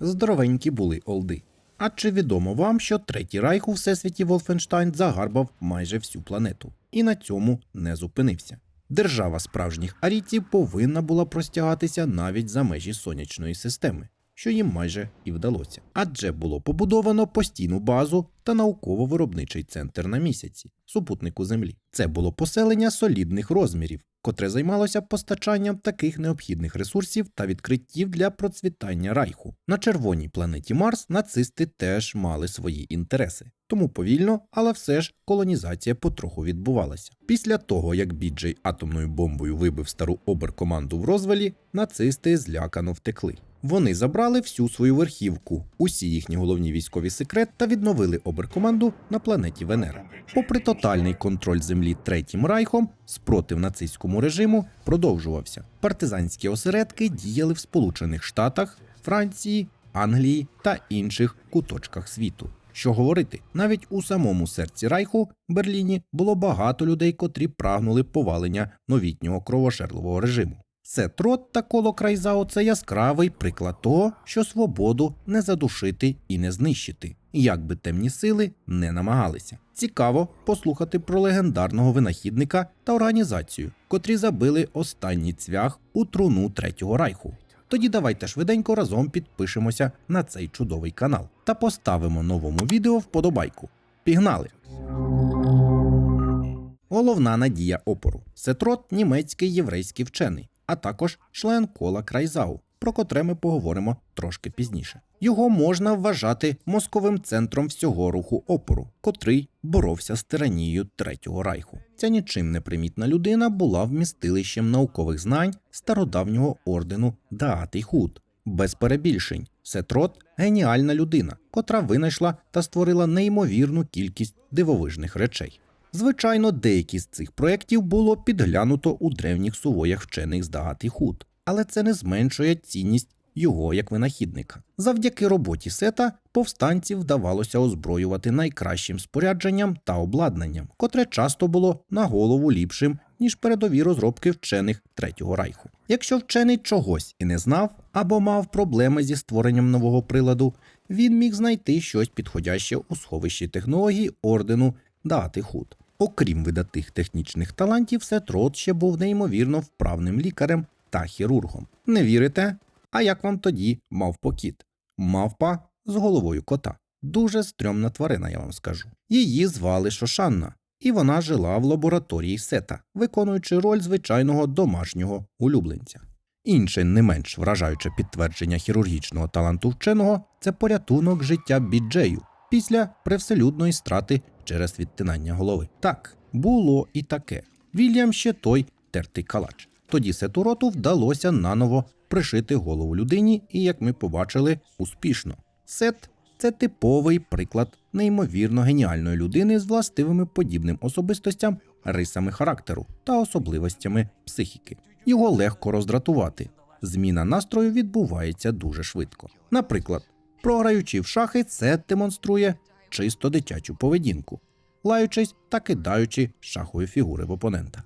Здоровенькі були олди. А чи відомо вам, що третій райх у всесвіті Волфенштайн загарбав майже всю планету і на цьому не зупинився? Держава справжніх арійців повинна була простягатися навіть за межі сонячної системи, що їм майже і вдалося. Адже було побудовано постійну базу та науково-виробничий центр на місяці, супутнику Землі. Це було поселення солідних розмірів, котре займалося постачанням таких необхідних ресурсів та відкриттів для процвітання райху. На червоній планеті Марс нацисти теж мали свої інтереси. Тому повільно, але все ж колонізація потроху відбувалася. Після того, як Біджей атомною бомбою вибив стару оберкоманду в розвалі, нацисти злякано втекли. Вони забрали всю свою верхівку, усі їхні головні військові секрет та відновили оберкоманду на планеті Венера. Попри тотальний контроль землі Третім Райхом, спротив нацистському режиму продовжувався. Партизанські осередки діяли в Сполучених Штатах, Франції, Англії та інших куточках світу. Що говорити, навіть у самому серці Райху Берліні було багато людей, котрі прагнули повалення новітнього кровошерливого режиму. Сет Рот та коло Крайзао це яскравий приклад того, що свободу не задушити і не знищити, як би темні сили не намагалися. Цікаво послухати про легендарного винахідника та організацію, котрі забили останній цвях у труну Третього Райху. Тоді давайте швиденько разом підпишемося на цей чудовий канал та поставимо новому відео вподобайку. Пігнали! Головна надія опору Сетрот німецький єврейський вчений, а також член кола Крайзау, про котре ми поговоримо трошки пізніше. Його можна вважати мозковим центром всього руху опору, котрий боровся з тиранією Третього Райху. Ця нічим не примітна людина була вмістилищем наукових знань стародавнього ордену Даатий Худ. Без перебільшень, Сетрот геніальна людина, котра винайшла та створила неймовірну кількість дивовижних речей. Звичайно, деякі з цих проєктів було підглянуто у древніх сувоях вчених з Дагати Худ, але це не зменшує цінність його як винахідника. Завдяки роботі сета повстанців вдавалося озброювати найкращим спорядженням та обладнанням, котре часто було на голову ліпшим, ніж передові розробки вчених Третього Райху. Якщо вчений чогось і не знав або мав проблеми зі створенням нового приладу, він міг знайти щось підходяще у сховищі технологій ордену Даати Худ. Окрім видатих технічних талантів, Сетрот ще був неймовірно вправним лікарем та хірургом. Не вірите? А як вам тоді мавпокіт? Мавпа з головою кота. Дуже стрьомна тварина, я вам скажу. Її звали Шошанна, і вона жила в лабораторії Сета, виконуючи роль звичайного домашнього улюбленця. Інше не менш вражаюче підтвердження хірургічного таланту вченого це порятунок життя біджею після привселюдної страти через відтинання голови. Так, було і таке. Вільям ще той тертий калач. Тоді Сетуроту вдалося наново пришити голову людині, і, як ми побачили, успішно. Сет це типовий приклад неймовірно геніальної людини з властивими подібним особистостям, рисами характеру та особливостями психіки. Його легко роздратувати. Зміна настрою відбувається дуже швидко. Наприклад, програючи в шахи, це демонструє чисто дитячу поведінку, лаючись та кидаючи шахові фігури в опонента.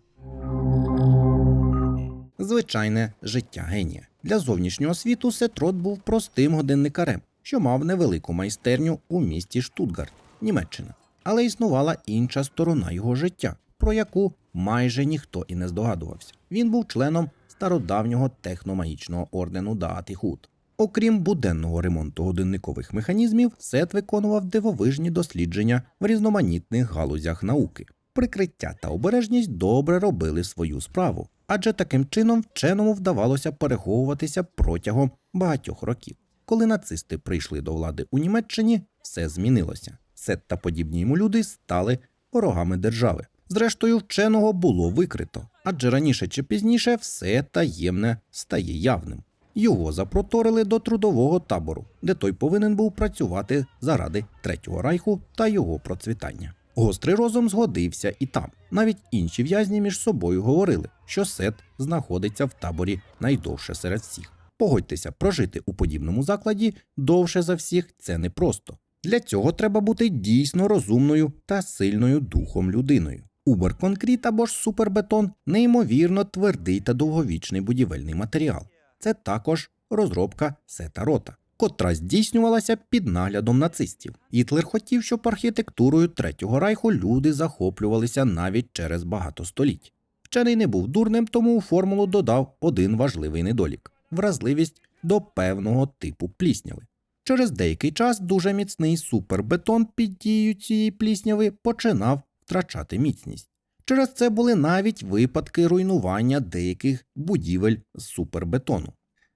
Звичайне життя генія. Для зовнішнього світу Сетрот був простим годинникарем, що мав невелику майстерню у місті Штутгарт, Німеччина. Але існувала інша сторона його життя, про яку майже ніхто і не здогадувався. Він був членом стародавнього техномагічного ордену Даати Худ. Окрім буденного ремонту годинникових механізмів, Сет виконував дивовижні дослідження в різноманітних галузях науки. Прикриття та обережність добре робили свою справу, адже таким чином вченому вдавалося переховуватися протягом багатьох років. Коли нацисти прийшли до влади у Німеччині, все змінилося. Сет та подібні йому люди стали ворогами держави. Зрештою, вченого було викрито, адже раніше чи пізніше все таємне стає явним. Його запроторили до трудового табору, де той повинен був працювати заради Третього райху та його процвітання. Гострий розум згодився і там. Навіть інші в'язні між собою говорили, що Сет знаходиться в таборі найдовше серед всіх. Погодьтеся, прожити у подібному закладі довше за всіх це непросто. Для цього треба бути дійсно розумною та сильною духом людиною. Уберконкріт або ж супербетон неймовірно твердий та довговічний будівельний матеріал. Це також розробка сета рота, котра здійснювалася під наглядом нацистів. Гітлер хотів, щоб архітектурою Третього райху люди захоплювалися навіть через багато століть. Вчений не був дурним, тому у формулу додав один важливий недолік вразливість до певного типу плісняви. Через деякий час дуже міцний супербетон під дією цієї плісняви починав втрачати міцність. Через це були навіть випадки руйнування деяких будівель з супербетону.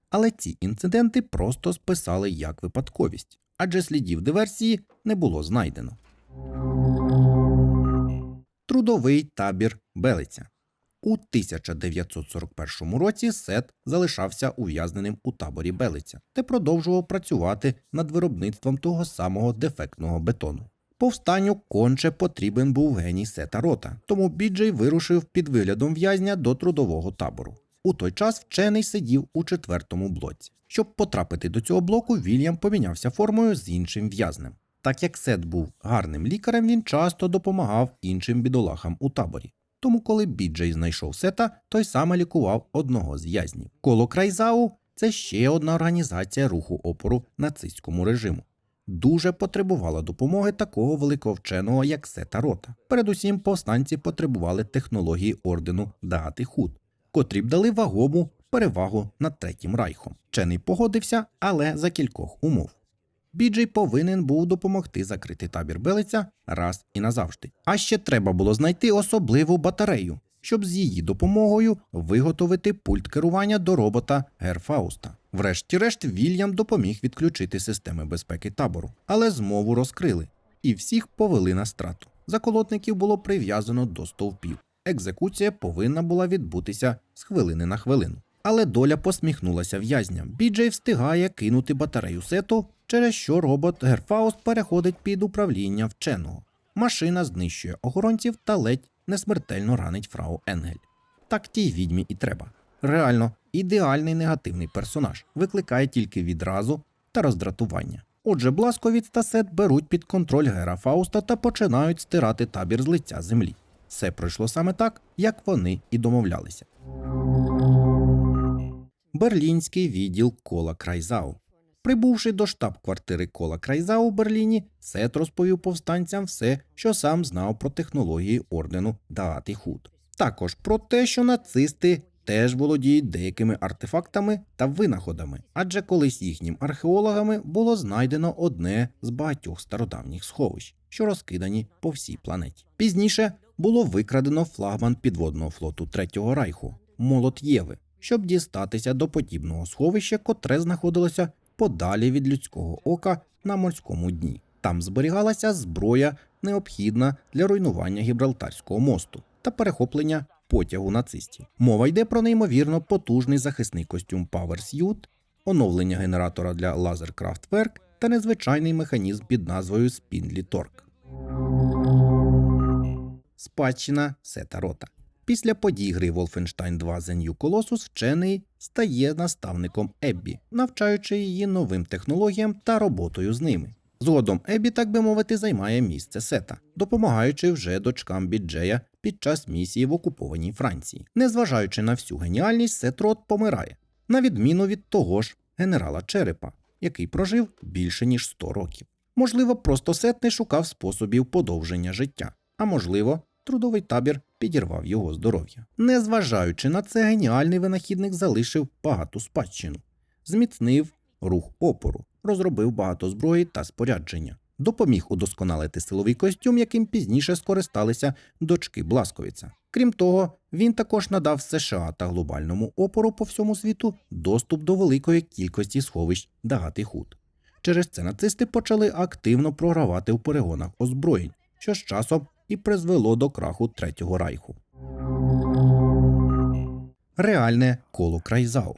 Але ці інциденти просто списали як випадковість, адже слідів диверсії не було знайдено. Трудовий табір Белиця. У 1941 році Сет залишався ув'язненим у таборі Белиця, де продовжував працювати над виробництвом того самого дефектного бетону. Повстанню конче потрібен був геній Сета Рота, тому Біджей вирушив під виглядом в'язня до трудового табору. У той час вчений сидів у четвертому блоці. Щоб потрапити до цього блоку, Вільям помінявся формою з іншим в'язнем. Так як Сет був гарним лікарем, він часто допомагав іншим бідолахам у таборі. Тому, коли Біджей знайшов Сета, той саме лікував одного з в'язнів. Коло Крайзау це ще одна організація руху опору нацистському режиму. Дуже потребувала допомоги такого великого вченого, як Сета Рота. Передусім, повстанці потребували технології ордену Даати Худ, котрі б дали вагому перевагу над Третім Райхом. Вчений погодився, але за кількох умов. Біджей повинен був допомогти закрити табір Белиця раз і назавжди. А ще треба було знайти особливу батарею, щоб з її допомогою виготовити пульт керування до робота Герфауста. Врешті-решт, Вільям допоміг відключити системи безпеки табору, але змову розкрили, і всіх повели на страту. Заколотників було прив'язано до стовпів. Екзекуція повинна була відбутися з хвилини на хвилину. Але доля посміхнулася в'язням. Біджей встигає кинути батарею сету, через що робот Герфауст переходить під управління вченого. Машина знищує охоронців та ледь несмертельно ранить фрау Енгель. Так тій відьмі і треба. Реально, ідеальний негативний персонаж викликає тільки відразу та роздратування. Отже, Бласковіц та Сет беруть під контроль Гера Фауста та починають стирати табір з лиця землі. Все пройшло саме так, як вони і домовлялися. Берлінський відділ Кола Крайзау. Прибувши до штаб-квартири Кола Крайзау у Берліні, Сет розповів повстанцям все, що сам знав про технології ордену Даати Худ. Також про те, що нацисти теж володіють деякими артефактами та винаходами, адже колись їхнім археологами було знайдено одне з багатьох стародавніх сховищ, що розкидані по всій планеті. Пізніше було викрадено флагман підводного флоту Третього Райху Молот Єви, щоб дістатися до подібного сховища, котре знаходилося подалі від людського ока на морському дні. Там зберігалася зброя, необхідна для руйнування Гібралтарського мосту та перехоплення потягу нацистів. Мова йде про неймовірно потужний захисний костюм Power Suit, оновлення генератора для лазеркрафтверк та незвичайний механізм під назвою Spindly Torque. Спадщина Сета Рота. Після подій гри Wolfenstein 2 The New Colossus вчений стає наставником Еббі, навчаючи її новим технологіям та роботою з ними. Згодом Еббі, так би мовити, займає місце Сета, допомагаючи вже дочкам Біджея під час місії в окупованій Франції. Незважаючи на всю геніальність, Сет Рот помирає, на відміну від того ж генерала Черепа, який прожив більше ніж 100 років. Можливо, просто Сет не шукав способів подовження життя, а можливо, трудовий табір підірвав його здоров'я. Незважаючи на це, геніальний винахідник залишив багату спадщину, зміцнив рух опору, розробив багато зброї та спорядження, допоміг удосконалити силовий костюм, яким пізніше скористалися дочки Бласковіца. Крім того, він також надав США та глобальному опору по всьому світу доступ до великої кількості сховищ Дагати Худ. Через це нацисти почали активно програвати у перегонах озброєнь, що з часом і призвело до краху Третього Райху. Реальне коло Крайзау.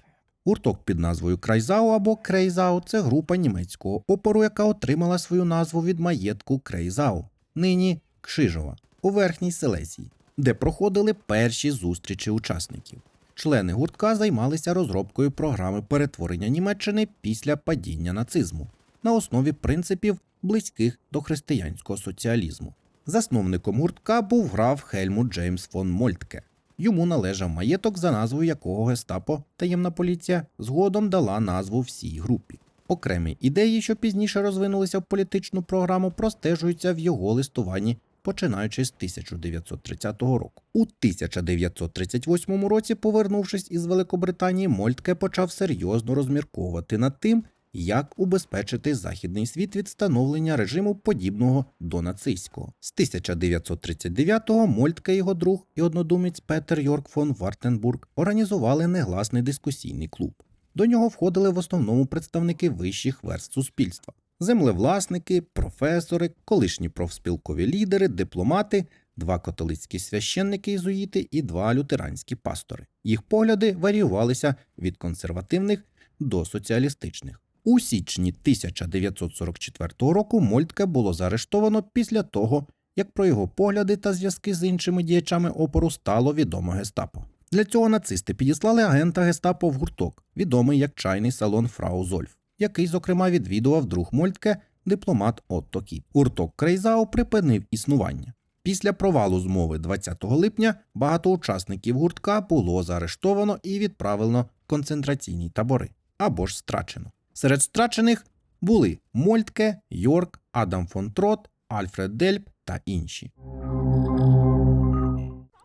Гурток під назвою Крайзау або Крейзау це група німецького опору, яка отримала свою назву від маєтку Крейзау, нині Кшижова, у Верхній Селесії, де проходили перші зустрічі учасників. Члени гуртка займалися розробкою програми перетворення Німеччини після падіння нацизму на основі принципів, близьких до християнського соціалізму. Засновником гуртка був граф Хельмут Джеймс фон Мольтке. Йому належав маєток, за назвою якого гестапо таємна поліція згодом дала назву всій групі. Окремі ідеї, що пізніше розвинулися в політичну програму, простежуються в його листуванні, починаючи з 1930 року. У 1938 році, повернувшись із Великобританії, Мольтке почав серйозно розмірковувати над тим, як убезпечити західний світ від становлення режиму подібного до нацистського. З 1939-го Мольтке його друг і однодумець Петер Йорк фон Вартенбург організували негласний дискусійний клуб. До нього входили в основному представники вищих верств суспільства: землевласники, професори, колишні профспілкові лідери, дипломати, два католицькі священники ізуїти і два лютеранські пастори. Їх погляди варіювалися від консервативних до соціалістичних. У січні 1944 року Мольтке було заарештовано після того, як про його погляди та зв'язки з іншими діячами опору стало відомо гестапо. Для цього нацисти підіслали агента гестапо в гурток, відомий як чайний салон Фрау Зольф, який, зокрема, відвідував друг Мольтке, дипломат Отто Кіп. Гурток Крейзау припинив існування. Після провалу змови 20 липня багато учасників гуртка було заарештовано і відправлено в концентраційні табори або ж страчено. Серед страчених були Мольтке, Йорк, Адам фон Трот, Альфред Дельп та інші.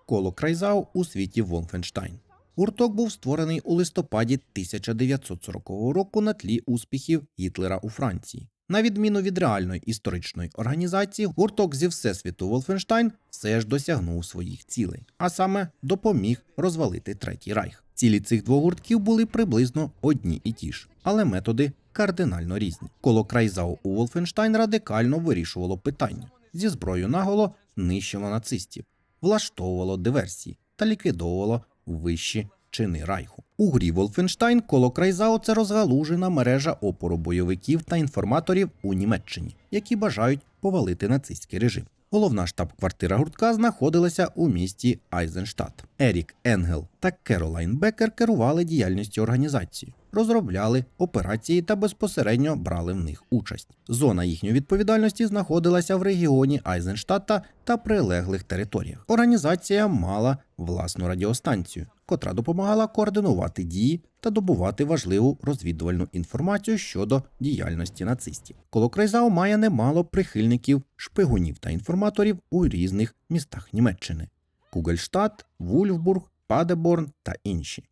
Коло Крайзау у світі Волфенштайн. Гурток був створений у листопаді 1940 року на тлі успіхів Гітлера у Франції. На відміну від реальної історичної організації, гурток зі Всесвіту Волфенштайн все ж досягнув своїх цілей, а саме допоміг розвалити Третій Райх. Цілі цих двох гуртків були приблизно одні і ті ж, але методи кардинально різні. Коло Крайзау у Волфенштайн радикально вирішувало питання зі зброєю наголо нищило нацистів, влаштовувало диверсії та ліквідовувало вищі чини Райху. У грі Волфенштайн коло Крайзау це розгалужена мережа опору бойовиків та інформаторів у Німеччині, які бажають повалити нацистський режим. Головна штаб-квартира гуртка знаходилася у місті Айзенштадт. Ерік Енгел та Керолайн Бекер керували діяльністю організації, розробляли операції та безпосередньо брали в них участь. Зона їхньої відповідальності знаходилася в регіоні Айзенштадта та прилеглих територіях. Організація мала власну радіостанцію, котра допомагала координувати дії та добувати важливу розвідувальну інформацію щодо діяльності нацистів. Коло Крайзау має немало прихильників, шпигунів та інформаторів у різних містах Німеччини: Кугельштадт, Вульфбург, Падеборн та інші.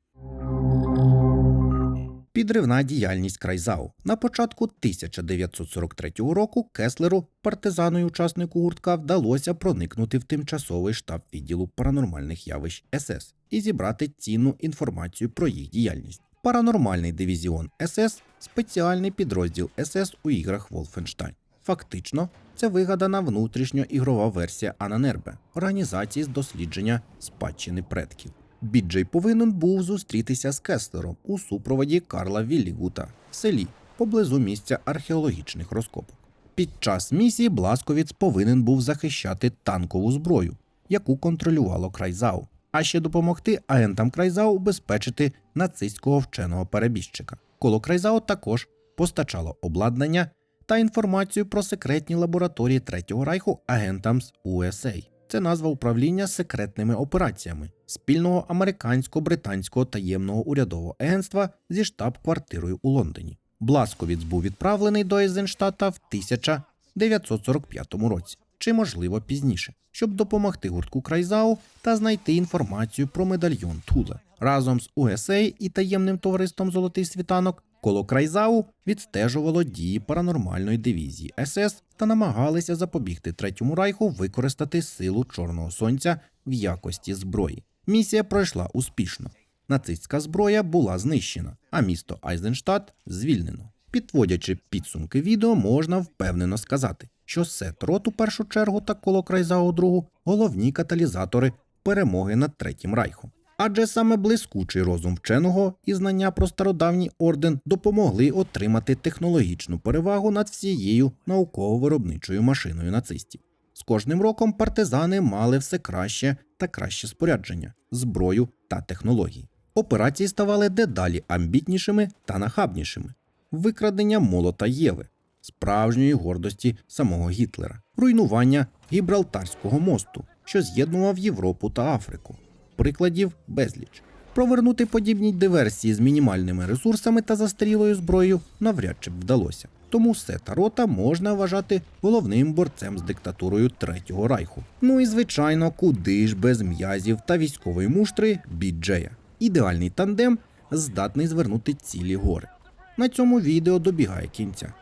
Підривна діяльність Крайзау. На початку 1943 року Кеслеру, партизану і учаснику гуртка, вдалося проникнути в тимчасовий штаб відділу паранормальних явищ СС і зібрати цінну інформацію про їх діяльність. Паранормальний дивізіон СС спеціальний підрозділ СС у іграх Wolfenstein. Фактично, це вигадана внутрішньоігрова версія Ананербе організації з дослідження спадщини предків. Біджей повинен був зустрітися з Кеслером у супроводі Карла Віллігута в селі поблизу місця археологічних розкопок. Під час місії Бласковіц повинен був захищати танкову зброю, яку контролювало Крайзау, а ще допомогти агентам Крайзау убезпечити нацистського вченого перебіжчика. Коло Крайзау також постачало обладнання та інформацію про секретні лабораторії Третього Райху агентам з USA. Це назва управління секретними операціями спільного американсько-британського таємного урядового агентства зі штаб-квартирою у Лондоні. Бласковіц був відправлений до Ейзенштата в 1945 році, чи можливо пізніше, щоб допомогти гуртку Крайзау та знайти інформацію про медальйон Туле. Разом з USA і таємним товариством Золотий світанок коло Крайзау відстежувало дії паранормальної дивізії СС та намагалися запобігти Третьому Райху використати силу Чорного Сонця в якості зброї. Місія пройшла успішно. Нацистська зброя була знищена, а місто Айзенштадт звільнено. Підводячи підсумки відео, можна впевнено сказати, що Сет Рот у першу чергу та коло Крайзау другу головні каталізатори перемоги над Третім Райхом. Адже саме блискучий розум вченого і знання про стародавній орден допомогли отримати технологічну перевагу над всією науково-виробничою машиною нацистів. З кожним роком партизани мали все краще та краще спорядження, зброю та технології. Операції ставали дедалі амбітнішими та нахабнішими. Викрадення молота Єви, справжньої гордості самого Гітлера, руйнування Гібралтарського мосту, що з'єднував Європу та Африку. Прикладів безліч. Провернути подібні диверсії з мінімальними ресурсами та застрілою зброєю навряд чи б вдалося. Тому Сета Рота можна вважати головним борцем з диктатурою Третього Райху. Ну і звичайно, куди ж без м'язів та військової муштри Біджея. Ідеальний тандем здатний звернути цілі гори. На цьому відео добігає кінця.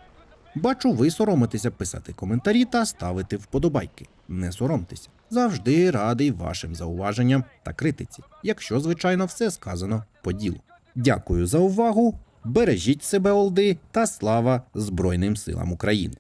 Бачу, ви соромитеся писати коментарі та ставити вподобайки. Не соромтеся. Завжди радий вашим зауваженням та критиці, якщо, звичайно, все сказано по ділу. Дякую за увагу. Бережіть себе, Олди, та слава Збройним силам України.